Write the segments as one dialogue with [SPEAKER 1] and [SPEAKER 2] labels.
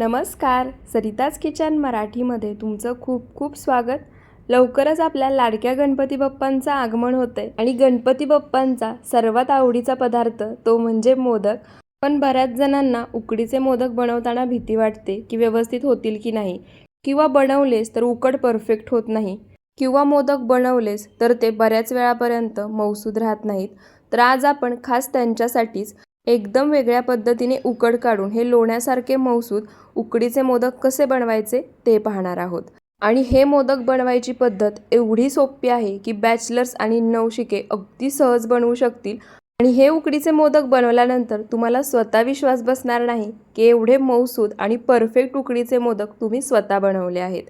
[SPEAKER 1] नमस्कार सरिताज किचन मराठीमध्ये तुमचं खूप खूप स्वागत. लवकरच आपल्या लाडक्या गणपती बाप्पांचं आगमन होतंय आणि गणपती बाप्पांचा सर्वात आवडीचा पदार्थ तो म्हणजे मोदक. पण बऱ्याच जणांना उकडीचे मोदक बनवताना भीती वाटते की व्यवस्थित होतील की नाही. किंवा बनवलेस तर उकड परफेक्ट होत नाही. किंवा मोदक बनवलेस तर ते बऱ्याच वेळापर्यंत मौसूद राहत नाहीत. तर आज आपण खास त्यांच्यासाठीच एकदम वेगळ्या पद्धतीने उकड काढून हे लोण्यासारखे मौसूद उकडीचे मोदक कसे बनवायचे ते पाहणार आहोत. आणि हे मोदक बनवायची पद्धत एवढी सोपी आहे की बॅचलर्स आणि नवशिके अगदी सहज बनवू शकतील. आणि हे उकडीचे मोदक बनवल्यानंतर तुम्हाला स्वतः विश्वास बसणार नाही की एवढे मऊसूद आणि परफेक्ट उकडीचे मोदक तुम्ही स्वतः बनवले आहेत.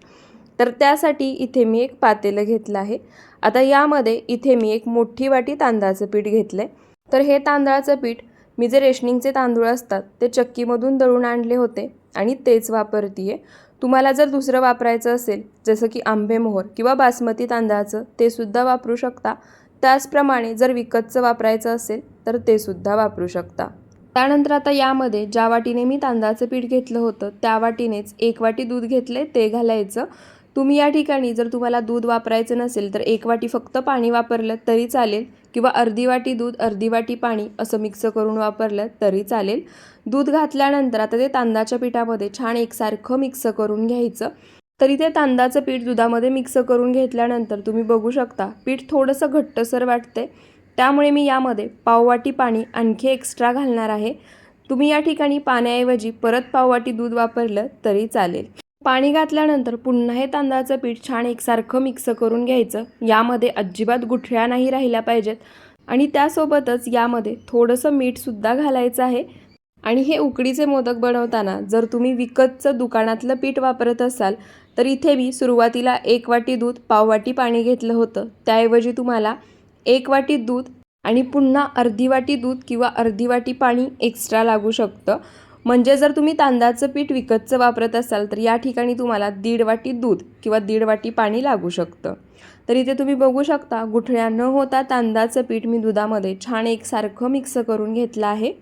[SPEAKER 1] तर त्यासाठी इथे मी एक पातेलं घेतलं आहे. आता यामध्ये इथे मी एक मोठी वाटी तांदळाचं पीठ घेतलं आहे तर हे तांदळाचं पीठ मी जे रेशनिंगचे तांदूळ असतात ते चक्कीमधून दळून आणले होते आणि तेच वापरते आहे तुम्हाला जर दुसरं वापरायचं असेल जसं की आंबेमोहर किंवा बासमती तांदळाचं ते सुद्धा वापरू शकता. त्याचप्रमाणे जर विकतचं वापरायचं असेल तर ते सुद्धा वापरू शकता. त्यानंतर आता यामध्ये ज्या वाटीने मी तांदळाचं पीठ घेतलं होतं त्या वाटीनेच एक वाटी दूध घेतले ते घालायचं. तुम्ही या ठिकाणी जर तुम्हाला दूध वापरायचं नसेल तर एक वाटी फक्त पाणी वापरलं तरी चालेल. किंवा अर्धी वाटी दूध अर्धी वाटी पाणी असं मिक्स करून वापरलं तरी चालेल. दूध घातल्यानंतर आता ते तांदळाच्या पिठामध्ये छान एकसारखं मिक्स करून घ्यायचं. तरी ते तांदळाचं पीठ दुधामध्ये मिक्स करून घेतल्यानंतर तुम्ही बघू शकता पीठ थोडंसं घट्टसर वाटते त्यामुळे मी यामध्ये पाववाटी पाणी आणखी एक्स्ट्रा घालणार आहे. तुम्ही या ठिकाणी पाण्याऐवजी परत पाववाटी दूध वापरलं तरी चालेल. पाणी घातल्यानंतर पुन्हा हे तांदळाचं पीठ छान एकसारखं मिक्स करून घ्यायचं. यामध्ये अजिबात गुठळ्या नाही राहिल्या पाहिजेत. आणि त्यासोबतच यामध्ये थोडंसं मीठसुद्धा घालायचं आहे. आणि हे उकडीचे मोदक बनवताना जर तुम्ही विकतचं दुकानातलं पीठ वापरत असाल तर इथे मी सुरुवातीला एक वाटी दूध पाववाटी पाणी घेतलं होतं. त्याऐवजी तुम्हाला एक वाटी दूध आणि पुन्हा अर्धी वाटी दूध किंवा अर्धी वाटी पाणी एक्स्ट्रा लागू शकतं. म्हणजे जर तुम्ही तांदळाचं पीठ विकतचं वापरत असाल तर या ठिकाणी तुम्हाला दीड वाटी दूध किंवा दीड वाटी पाणी लागू शकतं. तर इथे तुम्ही बघू शकता गुठळ्या न होता तांदळाचं पीठ मी दुधामध्ये छान एकसारखं मिक्स करून घेतलं आहे.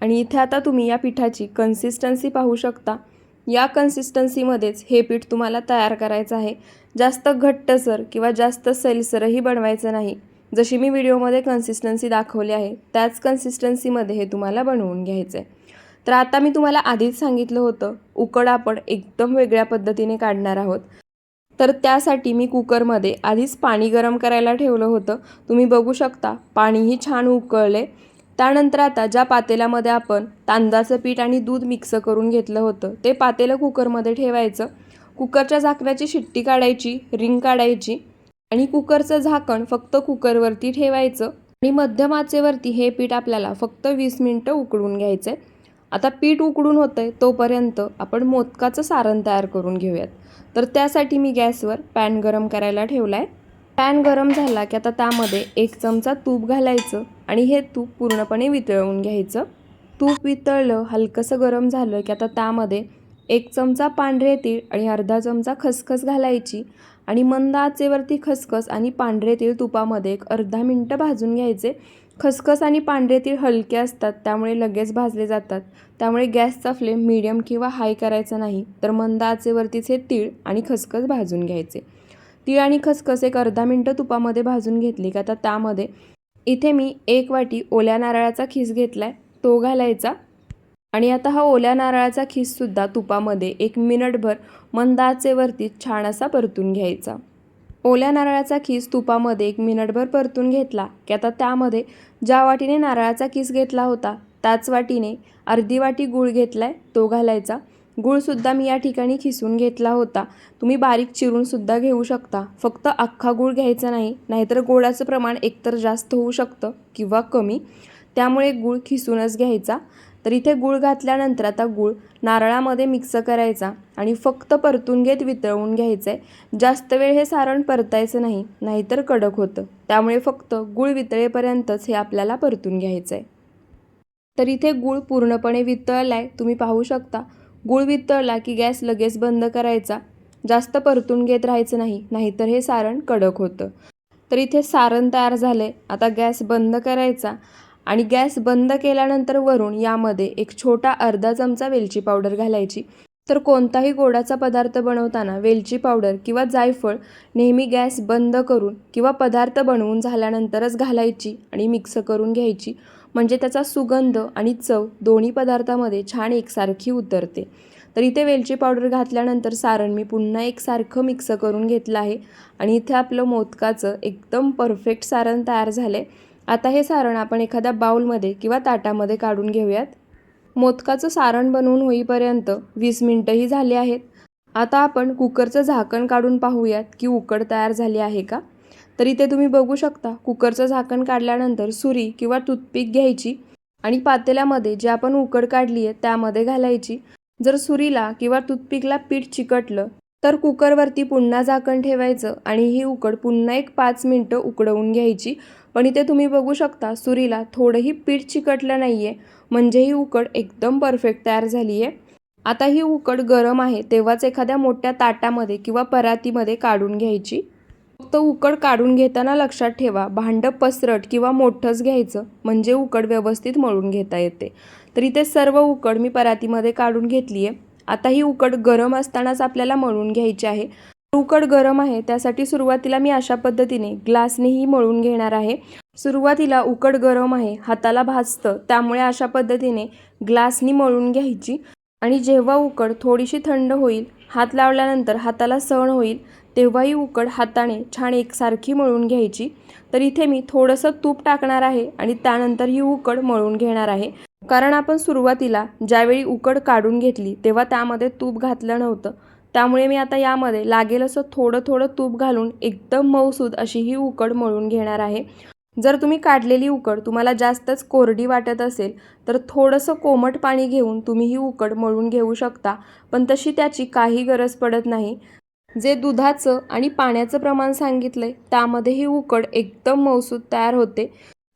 [SPEAKER 1] आणि इथे आता तुम्ही या पिठाची कन्सिस्टन्सी पाहू शकता. या कन्सिस्टन्सीमध्येच हे पीठ तुम्हाला तयार करायचं आहे. जास्त घट्टसर किंवा जास्त सैलसरही बनवायचं नाही. जशी मी व्हिडिओमध्ये कन्सिस्टन्सी दाखवली आहे त्याच कन्सिस्टन्सीमध्ये हे तुम्हाला बनवून घ्यायचं आहे तर आता मी तुम्हाला आधीच सांगितलं होतं उकड आपण एकदम वेगळ्या पद्धतीने काढणार आहोत. तर त्यासाठी मी कुकरमध्ये आधीच पाणी गरम करायला ठेवलं होतं. तुम्ही बघू शकता पाणीही छान उकळले. त्यानंतर आता ज्या पातेल्यामध्ये आपण तांदळाचं पीठ आणि दूध मिक्स करून घेतलं होतं ते पातेलं कुकरमध्ये ठेवायचं. कुकरच्या झाकण्याची शिट्टी काढायची रिंग काढायची आणि कुकरचं झाकण फक्त कुकरवरती ठेवायचं आणि मध्यम आचेवरती हे पीठ आपल्याला फक्त वीस मिनटं उकळून घ्यायचं आहे आता पीठ उकडून होतं आहे तोपर्यंत आपण मोदकाचं सारण तयार करून घेऊयात. तर त्यासाठी मी गॅसवर पॅन गरम करायला ठेवला आहे पॅन गरम झाला की आता त्यामध्ये एक चमचा तूप घालायचं आणि हे तूप पूर्णपणे वितळवून घ्यायचं. तूप वितळलं हलकंसं गरम झालं की आता त्यामध्ये एक चमचा पांढरे तीळ आणि अर्धा चमचा खसखस घालायची आणि मंद आचेवरती खसखस आणि पांढरे तीळ तुपामध्ये एक अर्धा मिनटं भाजून घ्यायचे. खसखस आणि पांढरे तीळ हलके असतात त्यामुळे लगेच भाजले जातात. त्यामुळे गॅसचा फ्लेम मीडियम किंवा हाय करायचा नाही तर मंद आचेवरतीच हे तीळ आणि खसखस भाजून घ्यायचे. तीळ आणि खसखस एक अर्धा मिनटं तुपामध्ये भाजून घेतली का आता त्यामध्ये इथे मी एक वाटी ओल्या नारळाचा खीस घेतला आहे तो घालायचा. आणि आता हा ओल्या नारळाचा खीससुद्धा तुपामध्ये एक मिनिटभर मंद आचेवरती छान असा परतून घ्यायचा. ओल्या नारळाचा खीस तुपामध्ये एक मिनिटभर परतून घेतला की आता त्यामध्ये ज्या वाटीने नारळाचा खीस घेतला होता त्याच वाटीने अर्धी वाटी गूळ घेतला आहे तो घालायचा. गूळसुद्धा मी या ठिकाणी खिसून घेतला होता. तुम्ही बारीक चिरूनसुद्धा घेऊ शकता. फक्त अख्खा गूळ घ्यायचा नाही नाहीतर गोडाचं प्रमाण एकतर जास्त होऊ शकतं किंवा कमी. त्यामुळे गूळ खिसूनच घ्यायचा. तर इथे गूळ घातल्यानंतर आता गूळ नारळामध्ये मिक्स करायचा आणि फक्त परतून घेत वितळवून घ्यायचं. आहे जास्त वेळ हे सारण परतायचं नाही नाहीतर कडक होतं. त्यामुळे फक्त गूळ वितळेपर्यंतच हे आपल्याला परतून घ्यायचं आहे तर इथे गूळ पूर्णपणे वितळला आहे तुम्ही पाहू शकता. गूळ वितळला की गॅस लगेच बंद करायचा. जास्त परतून घेत राहायचं नाही नाहीतर हे सारण कडक होतं. तर इथे सारण तयार झालं आहे आता गॅस बंद करायचा. आणि गॅस बंद केल्यानंतर वरून यामध्ये एक छोटा अर्धा चमचा वेलची पावडर घालायची. तर कोणताही गोडाचा पदार्थ बनवताना वेलची पावडर किंवा जायफळ नेहमी गॅस बंद करून किंवा पदार्थ बनवून झाल्यानंतरच घालायची आणि मिक्स करून घ्यायची. म्हणजे त्याचा सुगंध आणि चव दोन्ही पदार्थामध्ये छान एकसारखी उतरते. तर इथे वेलची पावडर घातल्यानंतर सारण मी पुन्हा एकसारखं मिक्स करून घेतलं आहे. आणि इथे आपलं मोदकाचं एकदम परफेक्ट सारण तयार झालं आहे आता हे सारण आपण एखाद्या बाऊलमध्ये किंवा ताटामध्ये काढून घेऊयात. मोदकाचं सारण बनवून होईपर्यंत वीस मिनटंही झाली आहेत. आता आपण कुकरचं झाकण काढून पाहूयात की उकड तयार झाली आहे का? तर इथे तुम्ही बघू शकता कुकरचं झाकण काढल्यानंतर सुरी किंवा टूथपिक घ्यायची आणि पातेल्यामध्ये जी आपण उकड काढली आहे त्यामध्ये घालायची. जर सुरीला किंवा टूथपिकला पीठ चिकटलं तर कुकरवरती पुन्हा झाकण ठेवायचं आणि ही उकड पुन्हा एक पाच मिनटं उकडवून घ्यायची. पण इथे तुम्ही बघू शकता सुरीला थोडंही पीठ चिकटलं नाही आहे म्हणजे ही उकड एकदम परफेक्ट तयार झाली आहे आता ही उकड गरम आहे तेव्हाच एखाद्या मोठ्या ताटामध्ये किंवा परातीमध्ये काढून घ्यायची. फक्त उकड काढून घेताना लक्षात ठेवा भांडं पसरट किंवा मोठंच घ्यायचं म्हणजे उकड व्यवस्थित मळून घेता येते. तर इथे सर्व उकड मी परातीमध्ये काढून घेतली आहे आता ही उकड गरम असतानाच आपल्याला मळून घ्यायची आहे. उकड गरम आहे त्यासाठी सुरुवातीला मी अशा पद्धतीने ग्लासनेही मळून घेणार आहे. सुरुवातीला उकड गरम आहे हाताला भाजतं त्यामुळे अशा पद्धतीने ग्लासनी मळून घ्यायची. आणि जेव्हा उकड थोडीशी थंड होईल हात लावल्यानंतर हाताला सण होईल तेव्हाही उकड हाताने छान एकसारखी मळून घ्यायची. तर इथे मी थोडंसं तूप टाकणार आहे आणि त्यानंतर ही उकड मळून घेणार आहे. कारण आपण सुरुवातीला ज्यावेळी उकड काढून घेतली तेव्हा त्यामध्ये तूप घातलं नव्हतं. त्यामुळे मी आता यामध्ये लागेल असं थोडं थोडं तूप घालून एकदम मऊसूद अशी ही उकड मळून घेणार आहे. जर तुम्ही काढलेली उकड तुम्हाला जास्तच कोरडी वाटत असेल तर थोडंसं कोमट पाणी घेऊन तुम्ही ही उकड मळून घेऊ शकता पण तशी त्याची काही गरज पडत नाही. जे दुधाचं आणि पाण्याचं प्रमाण सांगितलं आहे त्यामध्ये ही उकड एकदम मौसूद तयार होते.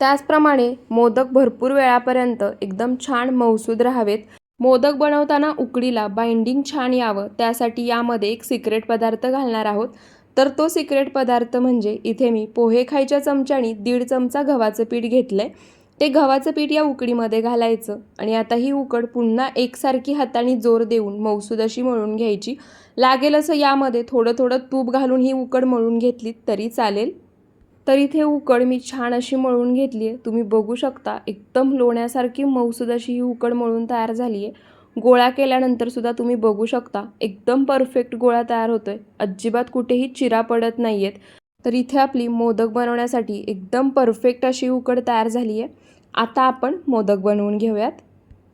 [SPEAKER 1] त्याचप्रमाणे मोदक भरपूर वेळापर्यंत एकदम छान मौसूद राहावेत. मोदक बनवताना उकडीला बाइंडिंग छान यावं. त्यासाठी यामध्ये एक सिक्रेट पदार्थ घालणार आहोत. तर तो सिक्रेट पदार्थ म्हणजे इथे मी पोहे खायच्या चमच्यानी दीड चमचा गव्हाचं पीठ घेतलं आहे ते गव्हाचं पीठ या उकडीमध्ये घालायचं आणि आता ही उकड पुन्हा एकसारखी हाताने जोर देऊन मौसूद अशी मळून घ्यायची. लागेल असं यामध्ये थोडं थोडं तूप घालून ही उकड मळून घेतली तरी चालेल. तर इथे उकड मी छान अशी मळून घेतली आहे. तुम्ही बघू शकता एकदम लोण्यासारखी मऊसूद अशी ही उकड मळून तयार झाली आहे. गोळा केल्यानंतर सुद्धा तुम्ही बघू शकता एकदम परफेक्ट गोळा तयार होतो आहे अजिबात कुठेही चिरा पडत नाही आहेत तर इथे आपली मोदक बनवण्यासाठी एकदम परफेक्ट अशी उकड तयार झाली आहे. आता आपण मोदक बनवून घेऊयात.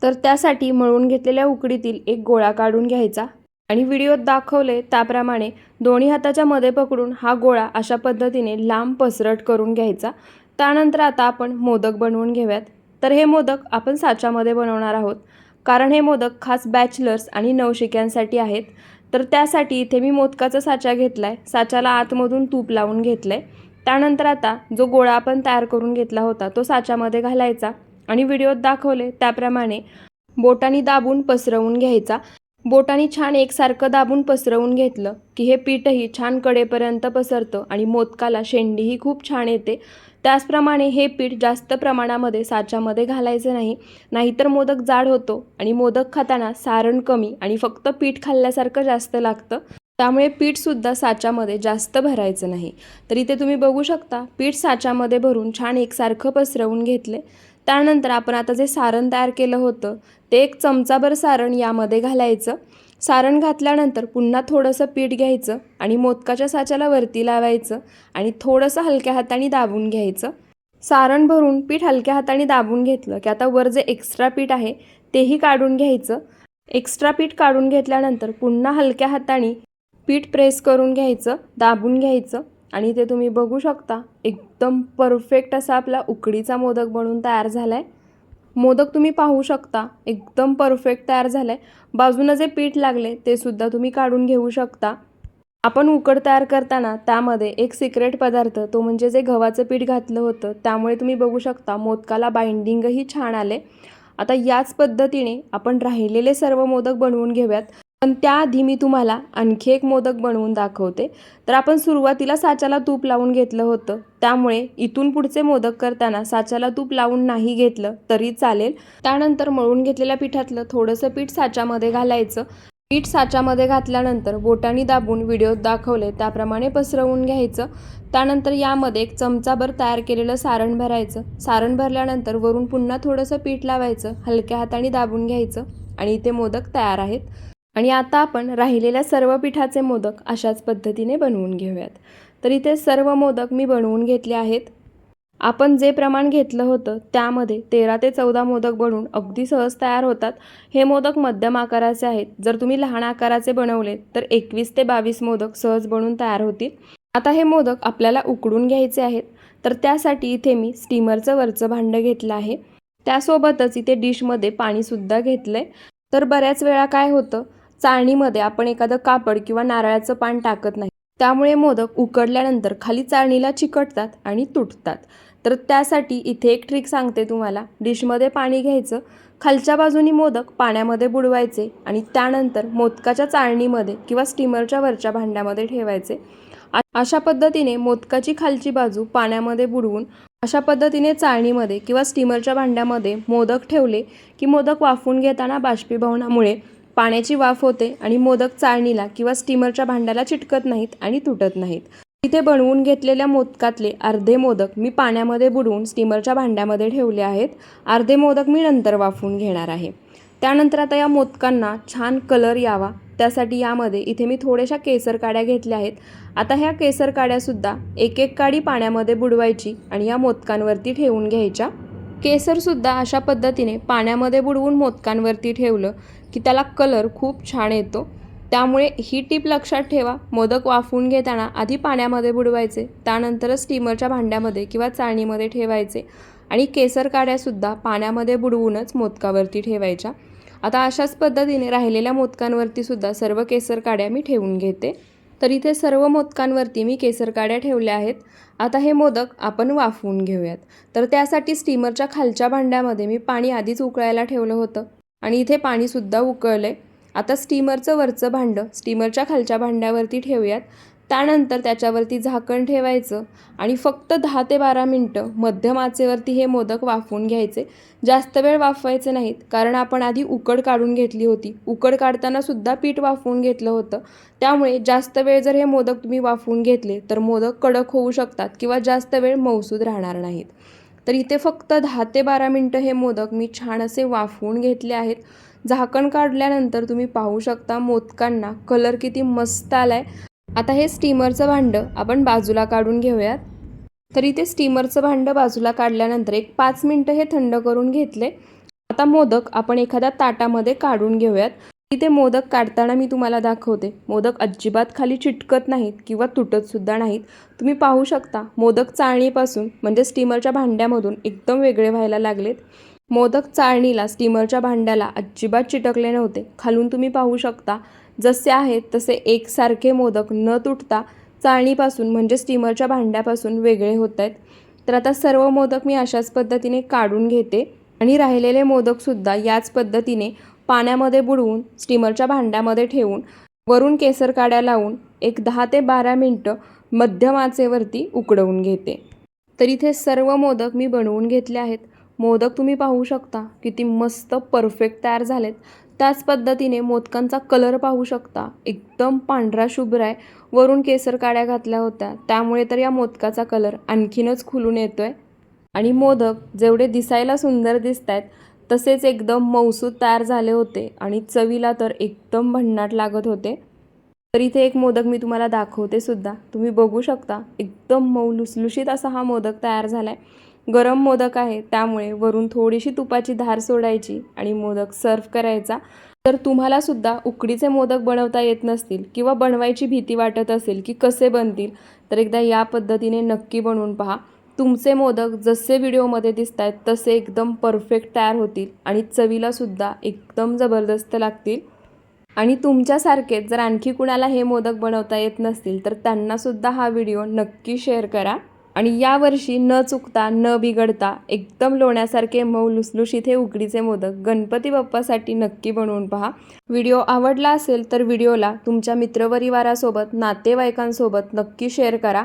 [SPEAKER 1] तर त्यासाठी मळून घेतलेल्या उकडीतील एक गोळा काढून घ्यायचा. आणि व्हिडिओत दाखवले त्याप्रमाणे दोन्ही हाताच्या मध्ये पकडून हा गोळा अशा पद्धतीने लांब पसरट करून घ्यायचा. त्यानंतर आता आपण मोदक बनवून घेऊयात. तर हे मोदक आपण साच्यामध्ये बनवणार आहोत. कारण हे मोदक खास बॅचलर्स आणि नवशिक्यांसाठी आहेत. तर त्यासाठी इथे मी मोदकाचा साचा घेतला आहे साच्याला आतमधून तूप लावून घेतलं आहे त्यानंतर आता जो गोळा आपण तयार करून घेतला होता तो साच्यामध्ये घालायचा आणि व्हिडिओत दाखवले त्याप्रमाणे बोटानी दाबून पसरवून घ्यायचा. बोटाने छान एकसारखं दाबून पसरवून घेतलं की हे पीठही छान कडेपर्यंत पसरतं आणि मोदकाला शेंडीही खूप छान येते. त्याचप्रमाणे हे पीठ जास्त प्रमाणामध्ये साच्यामध्ये घालायचं नाही नाहीतर मोदक जाड होतो आणि मोदक खाताना सारण कमी आणि फक्त पीठ खाल्ल्यासारखं जास्त लागतं. त्यामुळे पीठसुद्धा साच्यामध्ये जास्त भरायचं नाही. तर इथे तुम्ही बघू शकता पीठ साच्यामध्ये भरून छान एकसारखं पसरवून घेतले. त्यानंतर आपण आता जे सारण तयार केलं होतं ते एक चमचाभर सारण यामध्ये घालायचं. सारण घातल्यानंतर पुन्हा थोडंसं पीठ घ्यायचं आणि मोदकाच्या साच्याला वरती लावायचं आणि थोडंसं हलक्या हाताने दाबून घ्यायचं. सारण भरून पीठ हलक्या हाताने दाबून घेतलं की आता वर जे एक्स्ट्रा पीठ आहे तेही काढून घ्यायचं. एक्स्ट्रा पीठ काढून घेतल्यानंतर पुन्हा हलक्या हाताने पीठ प्रेस करून घ्यायचं दाबून घ्यायचं. आणि ते तुम्ही बघू शकता. एकदम परफेक्ट असा आपला उकडीचा मोदक बनून तयार झाला आहे मोदक तुम्ही पाहू शकता. एकदम परफेक्ट तयार झालं आहे बाजूनं जे पीठ लागले ते सुद्धा तुम्ही काढून घेऊ शकता. आपण उकड तयार करताना त्यामध्ये एक सिक्रेट पदार्थ तो म्हणजे जे गव्हाचं पीठ घातलं होतं त्यामुळे तुम्ही बघू शकता. मोदकाला बाइंडिंगही छान आले आता याच पद्धतीने आपण राहिलेले सर्व मोदक बनवून घेऊयात. पण त्याआधी मी तुम्हाला आणखी एक मोदक बनवून दाखवते. तर आपण सुरुवातीला साच्याला तूप लावून घेतलं होतं. त्यामुळे इथून पुढचे मोदक करताना साच्याला तूप लावून नाही घेतलं तरी चालेल. त्यानंतर मळून घेतलेल्या पिठातलं थोडंसं पीठ साच्यामध्ये घालायचं. पीठ साच्यामध्ये घातल्यानंतर बोटांनी दाबून व्हिडिओत दाखवले त्याप्रमाणे पसरवून घ्यायचं. त्यानंतर यामध्ये एक चमचाभर तयार केलेलं सारण भरायचं. सारण भरल्यानंतर वरून पुन्हा थोडंसं पीठ लावायचं हलक्या हाताने दाबून घ्यायचं आणि इथे मोदक तयार आहेत. आणि आता आपण राहिलेल्या सर्व पिठाचे मोदक अशाच पद्धतीने बनवून घेऊयात. तर इथे सर्व मोदक मी बनवून घेतले आहेत. आपण जे प्रमाण घेतलं होतं त्यामध्ये तेरा ते चौदा मोदक बनवून अगदी सहज तयार होतात. हे मोदक मध्यम आकाराचे आहेत. जर तुम्ही लहान आकाराचे बनवले तर एकवीस ते बावीस मोदक सहज बनवून तयार होतील. आता हे मोदक आपल्याला उकडून घ्यायचे आहेत. तर त्यासाठी इथे मी स्टीमरचं वरचं भांडं घेतलं आहे. त्यासोबतच इथे डिशमध्ये पाणीसुद्धा घेतलं आहे तर बऱ्याच वेळा काय होतं चाळणीमध्ये आपण एखादं कापड किंवा नारळाचं पान टाकत नाही. त्यामुळे मोदक उकडल्यानंतर खाली चाळणीला चिकटतात आणि तुटतात. तर त्यासाठी इथे एक ट्रिक सांगते तुम्हाला. डिशमध्ये पाणी घ्यायचं. खालच्या बाजूनी मोदक पाण्यामध्ये बुडवायचे आणि त्यानंतर मोदकाच्या चाळणीमध्ये किंवा स्टीमरच्या वरच्या भांड्यामध्ये ठेवायचे. अशा पद्धतीने मोदकाची खालची बाजू पाण्यामध्ये बुडवून अशा पद्धतीने चाळणीमध्ये किंवा स्टीमरच्या भांड्यामध्ये मोदक ठेवले की मोदक वाफून घेताना बाष्पीभवनामुळे पाण्याची वाफ होते आणि मोदक चाळणीला किंवा स्टीमरच्या भांड्याला चिटकत नाहीत आणि तुटत नाहीत. इथे बनवून घेतलेल्या मोदकातले अर्धे मोदक मी पाण्यामध्ये बुडवून स्टीमरच्या भांड्यामध्ये ठेवले आहेत. अर्धे मोदक मी नंतर वाफवून घेणार आहे. त्यानंतर आता या मोदकांना छान कलर यावा. त्यासाठी यामध्ये इथे मी थोड्याशा केसर काड्या घेतल्या आहेत. आता ह्या केसर काड्यासुद्धा एक एक काडी पाण्यामध्ये बुडवायची आणि या मोदकांवरती ठेवून घ्यायच्या. केसरसुद्धा अशा पद्धतीने पाण्यामध्ये बुडवून मोदकांवरती ठेवलं की त्याला कलर खूप छान येतो. त्यामुळे ही टीप लक्षात ठेवा. मोदक वाफवून घेताना आधी पाण्यामध्ये बुडवायचे त्यानंतरच स्टीमरच्या भांड्यामध्ये किंवा चाळणीमध्ये ठेवायचे आणि केसर काड्यासुद्धा पाण्यामध्ये बुडवूनच मोदकावरती ठेवायच्या. आता अशाच पद्धतीने राहिलेल्या मोदकांवरती सुद्धा सर्व केसर काड्या मी ठेवून घेते. तर इथे सर्व मोदकांवरती मी केसर काड्या ठेवल्या आहेत. आता हे मोदक आपण वाफवून घेऊयात. तर त्यासाठी स्टीमरच्या खालच्या भांड्यामध्ये मी पाणी आधीच उकळायला ठेवलं होतं. आणि इथे पाणीसुद्धा उकळलं आहे आता स्टीमरचं वरचं भांडं स्टीमरच्या खालच्या भांड्यावरती ठेवूयात. त्यानंतर त्याच्यावरती झाकण ठेवायचं आणि फक्त दहा ते बारा मिनटं मध्यम आचेवरती हे मोदक वाफवून घ्यायचे. जास्त वेळ वाफवायचे नाहीत कारण आपण आधी उकड काढून घेतली होती. उकड काढताना सुद्धा पीठ वाफवून घेतलं होतं. त्यामुळे जास्त वेळ जर हे मोदक तुम्ही वाफवून घेतले तर मोदक कडक होऊ शकतात किंवा जास्त वेळ मौसूद राहणार नाहीत. तर इथे फक्त दहा ते बारा मिनटं हे मोदक मी छान असे वाफवून घेतले आहेत. झाकण काढल्यानंतर तुम्ही पाहू शकता मोदकांना कलर किती मस्त आला आहे आता हे स्टीमरचं भांडं आपण बाजूला काढून घेऊयात. तर इथे स्टीमरचं भांडं बाजूला काढल्यानंतर एक पाच मिनटं हे थंड करून घेतले. आता मोदक आपण एखाद्या ताटामध्ये काढून घेऊयात. इथे मोदक काढताना मी तुम्हाला दाखवते. मोदक अजिबात खाली चिटकत नाहीत किंवा तुटत सुद्धा नाहीत. तुम्ही पाहू शकता मोदक चाळणीपासून म्हणजे स्टीमरच्या भांड्यामधून एकदम वेगळे व्हायला लागलेत. मोदक चाळणीला स्टीमरच्या भांड्याला अजिबात चिटकले नव्हते. खालून तुम्ही पाहू शकता जसे आहेत तसे एकसारखे मोदक न तुटता चाळणीपासून म्हणजे स्टीमरच्या भांड्यापासून वेगळे होत आहेत. तर आता सर्व मोदक मी अशाच पद्धतीने काढून घेते. आणि राहिलेले मोदकसुद्धा याच पद्धतीने पाण्यामध्ये बुडवून स्टीमरच्या भांड्यामध्ये ठेवून वरून केसर काड्या लावून एक दहा ते बारा मिनटं मध्यम आचेवरती उकडवून घेते. तर इथे सर्व मोदक मी बनवून घेतले आहेत. मोदक तुम्ही पाहू शकता किती मस्त परफेक्ट तयार झालेत. त्याच पद्धतीने मोदकांचा कलर पाहू शकता. एकदम पांढरा शुभ्र आहे. वरून केसर काड्या घातल्या होत्या. त्यामुळे तर या मोदकाचा कलर आणखीनच खुलून येतोय. आणि मोदक जेवढे दिसायला सुंदर दिसत आहेत तसेच एकदम मौसूद तयार झाले होते आणि चवीला तर एकदम भन्नाट लागत होते. तर इथे एक मोदक मी तुम्हाला दाखवते सुद्धा. तुम्ही बघू शकता एकदम मऊ लुसलुशीत असा हा मोदक तयार झाला आहे गरम मोदक आहे त्यामुळे वरून थोडीशी तुपाची धार सोडायची आणि मोदक सर्व करायचा. तर तुम्हाला सुद्धा उकडीचे मोदक बनवता येत नसतील किंवा बनवायची भीती वाटत असेल की कसे बनतील तर एकदा या पद्धतीने नक्की बनवून पहा. तुमचे मोदक जसे व्हिडिओमध्ये दिसत आहेत तसे एकदम परफेक्ट तयार होतील आणि चवीलासुद्धा एकदम जबरदस्त लागतील. आणि तुमच्यासारखेच जर आणखी कुणाला हे मोदक बनवता येत नसतील तर त्यांनासुद्धा हा व्हिडिओ नक्की शेअर करा. आणि यावर्षी न चुकता न बिघडता एकदम लोण्यासारखे मऊ लुसलुशीत हे उकडीचे मोदक गणपती बाप्पासाठी नक्की बनवून पहा. व्हिडिओ आवडला असेल तर व्हिडिओला तुमच्या मित्रपरिवारासोबत नातेवाईकांसोबत नक्की शेअर करा.